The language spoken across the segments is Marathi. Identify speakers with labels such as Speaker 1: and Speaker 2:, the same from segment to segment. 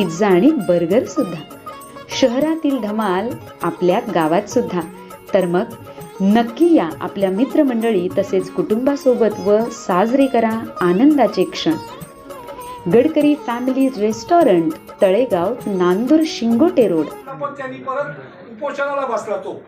Speaker 1: पिझ्झा आणि बर्गर सुद्धा. शहरातील धमाल आपल्या गावात सुद्धा. तर मग नक्की या आपल्या मित्रमंडळी तसेच कुटुंबासोबत व साजरे करा आनंदाचे क्षण. Gadkari family restaurant Talegaon Nandur Shingote road.
Speaker 2: पण त्यांनी परत उपोषणाला बसला तो.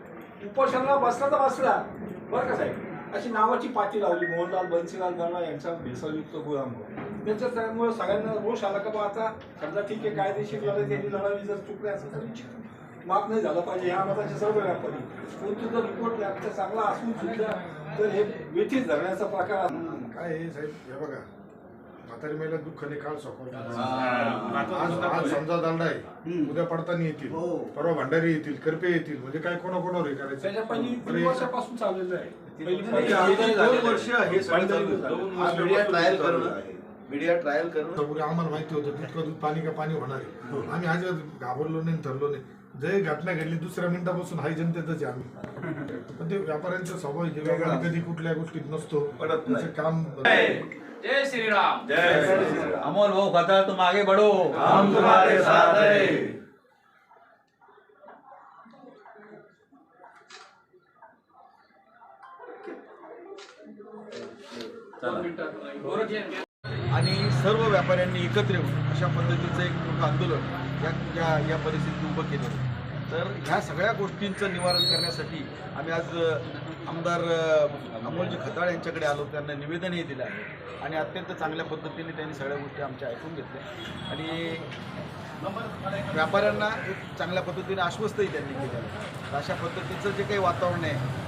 Speaker 2: उपोषणाला बसला तर बसला. बरं का साहेब? अशी नावाची पाती लावली. मोहनलाल बन्सीलाल दळवा यांचा भेसळयुक्त गुळामुळे त्याच्या त्यामुळे सगळ्यांना रोष आला का बा आता? समजा ठीक आहे कायदेशीर लढाई त्यांनी लढावी जर चुकले असेल तर निश्चित माफ नाही झालं पाहिजे. ह्या मताचे सर्व व्यापारी परंतु जर रिपोर्ट लॅबचा चांगला असून सुद्धा तर हे वेठीस धरण्याचा प्रकार
Speaker 3: काय हे साहेब? हे बघा म्हातारी महिला दुःखाने काळ सोकवतो आज समजा दांडा आहे. उद्या पडताना येतील. परवा भंडारी येतील करपे येतील. म्हणजे काय कोणा कोणावर हे करायचं? हे-
Speaker 2: वर्षापासून चाललेलं आहे. पहिली-
Speaker 4: दोन वर्ष हे ट्रायल करणं. मीडिया ट्रायल करणं
Speaker 3: त्यामुळे आम्हाला माहिती होतं तितकं दूध पाणी का पाणी होणार आहे? आम्ही आज घाबरलो नाही ठरलो नाही. जे घटना घडली दुसऱ्या मिनिटापासून हाय जनतेतच आहे आम्ही. पण ते व्यापाऱ्यांचा स्वभाव कधी कुठल्या गोष्टीत नसतो.
Speaker 4: पडत नाही.
Speaker 3: त्याचं काम
Speaker 5: जय श्री राम.
Speaker 4: जय श्री राम.
Speaker 5: अमोल भाऊ खतर तुम आगे बढ़ो.
Speaker 4: हम तुम्हारे साथ हैं. आणि सर्व व्यापाऱ्यांनी एकत्र येऊन अशा पद्धतीचं एक मोठं आंदोलन या या या परिस्थितीत उभं केलं तर ह्या सगळ्या गोष्टींचं निवारण करण्यासाठी आम्ही आज आमदार अमोलजी खताळ यांच्याकडे आलो. त्यांना निवेदनही दिलं आहे. आणि अत्यंत चांगल्या पद्धतीने त्यांनी सगळ्या गोष्टी आमच्या ऐकून घेतल्या. आणि व्यापाऱ्यांना एक चांगल्या पद्धतीने आश्वस्तही त्यांनी केलं आहे. तर अशा पद्धतीचं जे काही वातावरण आहे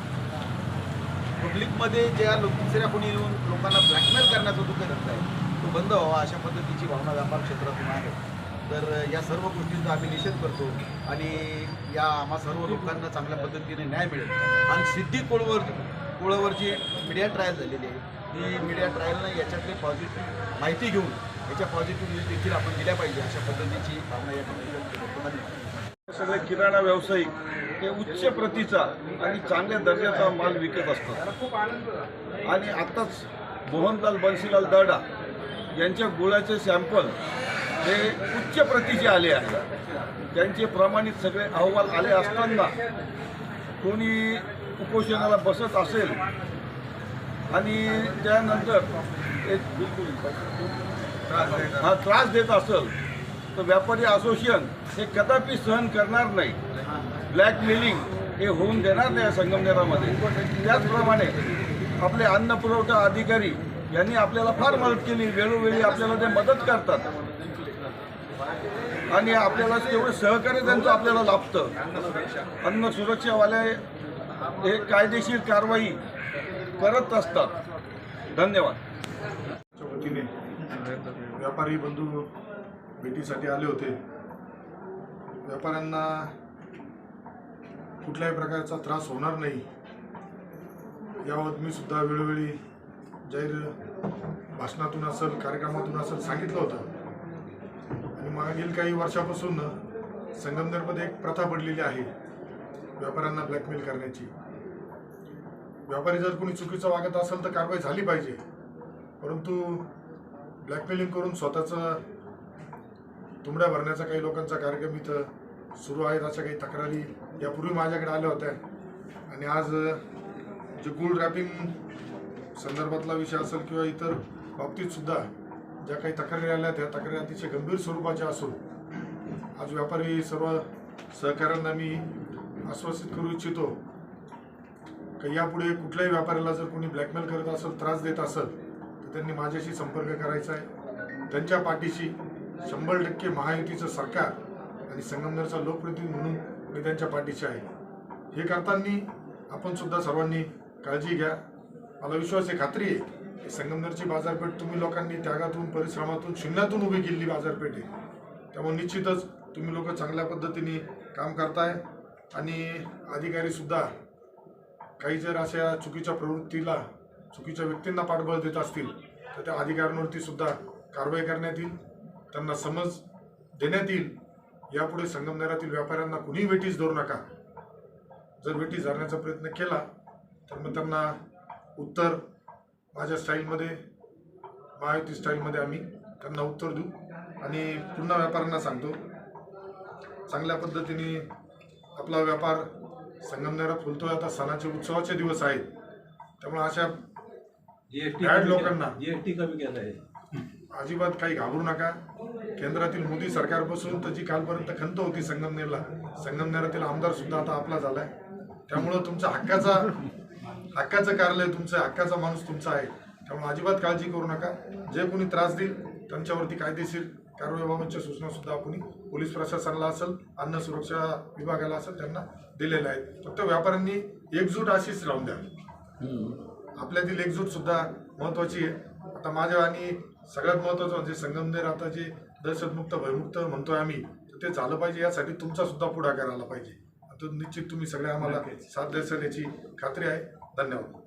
Speaker 4: पब्लिकमध्ये ज्या लोक दुसऱ्या कोणी येऊन लोकांना ब्लॅकमेल करण्याचा जो काही धंदा आहे तो बंद व्हावा अशा पद्धतीची भावना व्यापार क्षेत्रातून आहे. तर या सर्व गोष्टींचा आम्ही निषेध करतो आणि या आम्हा सर्व लोकांना चांगल्या पद्धतीने न्याय मिळेल. आणि सिद्धी कोळवर कोळावरची मीडिया ट्रायल झालेली आहे. ही मीडिया ट्रायलनं याच्यातली पॉझिटिव्ह माहिती घेऊन याच्या पॉझिटिव्ह न्यूज देखील आपण दिल्या पाहिजे अशा पद्धतीची भावना या ठिकाणी
Speaker 6: सगळे किराणा व्यावसायिक हे उच्च प्रतीचा आणि चांगल्या दर्जाचा माल विकत असतात. आणि आत्ताच मोहनलाल बन्सीलाल दर्डा यांच्या गुळाचे सॅम्पल हे उच्च प्रतीचे आले आहेत त्यांचे प्रमाणित सगळे अहवाल आले असताना कोणी उपोषणाला बसत असेल आणि त्यानंतर एक हा त्रास देत असेल तर व्यापारी असोसिएशन हे कदापि सहन करणार नाही. ब्लॅकमेलिंग हे होऊन देणार नाही संगमनेरामध्ये. त्याचप्रमाणे आपले अन्न पुरवठा अधिकारी यांनी आपल्याला फार मदत केली वेळोवेळी आपल्याला ते मदत करतात. आणि आपल्याला तेवढं सहकार्य त्यांचं आपल्याला लाभतं. अन्न सुरक्षावाले हे कायदेशीर कारवाई करत असतात. धन्यवाद.
Speaker 3: वतीने व्यापारी बंधू भेटीसाठी आले होते. व्यापाऱ्यांना कुठल्याही प्रकारचा त्रास होणार नाही. याबाबत मी सुद्धा वेळोवेळी जाहीर भाषणातून असेल कार्यक्रमातून असेल सांगितलं होतं. आणि मागील काही वर्षापासून संगमनेरमध्ये एक प्रथा पडलेली आहे व्यापाऱ्यांना ब्लॅकमेल करण्याची. व्यापारी जर कोणी चुकीचं वागत असेल तर कारवाई झाली पाहिजे. परंतु ब्लॅकमेलिंग करून स्वतःचं तुंबड्या भरण्याचा काही लोकांचा कार्यक्रम इथं सुरू आहेत अशा काही तक्रारी यापूर्वी माझ्याकडे आल्या होत्या. आणि आज जे गुळ रॅपिंग संदर्भातला विषय असेल किंवा इतर बाबतीत सुद्धा ज्या काही तक्रारी आल्या त्या तक्रारी अतिशय गंभीर स्वरूपाच्या असून आज व्यापारी सर्व सहकाऱ्यांना मी आश्वासित करू इच्छितो का यापुढे कुठल्याही व्यापाऱ्याला जर कोणी ब्लॅकमेल करत असेल त्रास देत असेल तर त्यांनी माझ्याशी संपर्क करायचा आहे. त्यांच्या पाठीशी शंभर टक्के महायुतीचं सरकार आणि संगमनेरचा लोकप्रतिनिधी म्हणून मी त्यांच्या पाठीशी आहे. हे करताना आपण सुद्धा सर्वांनी काळजी घ्या. मला विश्वास आहे खात्री आहे. की संगमनेरची बाजारपेठ तुम्ही लोकांनी त्यागातून परिश्रमातून शून्यातून उभी केलेली बाजारपेठ आहे. त्यामुळे निश्चितच तुम्ही लोक चांगल्या पद्धतीने काम करताय आणि अधिकारीसुद्धा काही जर अशा चुकीच्या प्रवृत्तीला चुकीच्या व्यक्तींना पाठबळ देत असतील तर त्या अधिकाऱ्यांवरती सुद्धा कारवाई करण्यात येईल. त्यांना समज देण्यात येईल. यापुढे संगमनेरातील व्यापाऱ्यांना कुणीही वेटीस धरू नका. जर वेटीस धरण्याचा प्रयत्न केला तर मग त्यांना उत्तर माझ्या स्टाईलमध्ये महायुती स्टाईलमध्ये आम्ही त्यांना उत्तर देऊ आणि पुन्हा व्यापाऱ्यांना सांगतो. चांगल्या पद्धतीने आपला व्यापार संगमनेरात फुलतोय. आता सणाचे उत्सवाचे दिवस आहेत. त्यामुळे अशा बॅड लोकांना
Speaker 7: जीएसटी कमी केलं आहे.
Speaker 3: अजिबात काही घाबरू नका. केंद्रातील मोदी सरकारपासून तर जी कालपर्यंत खंत होती संगमनेरला संगमनेरातील आमदार सुद्धा आता आपला झालाय. त्यामुळं तुमचा हक्काचा हक्काचं कार्यालय तुमचं हक्काचा माणूस तुमचा आहे. त्यामुळे अजिबात काळजी करू नका. जे कोणी त्रास देईल त्यांच्यावरती कायदेशीर कारवाईबाबतच्या सूचना सुद्धा आपण पोलीस प्रशासनाला असेल अन्न सुरक्षा विभागाला असेल त्यांना दिलेल्या आहेत. फक्त व्यापाऱ्यांनी एकजूट अशीच राहून द्या. आपल्यातील एकजूट सुद्धा महत्वाची आहे. आता माझ्या आणि सगळ्यात महत्वाचं म्हणजे संगमनेर आता जे दहशतमुक्त भयमुक्त म्हणतोय आम्ही तर ते झालं पाहिजे. यासाठी तुमचा सुद्धा पुढाकार आला पाहिजे. आता निश्चित तुम्ही सगळे आम्हाला साथ द्याल याची खात्री आहे. धन्यवाद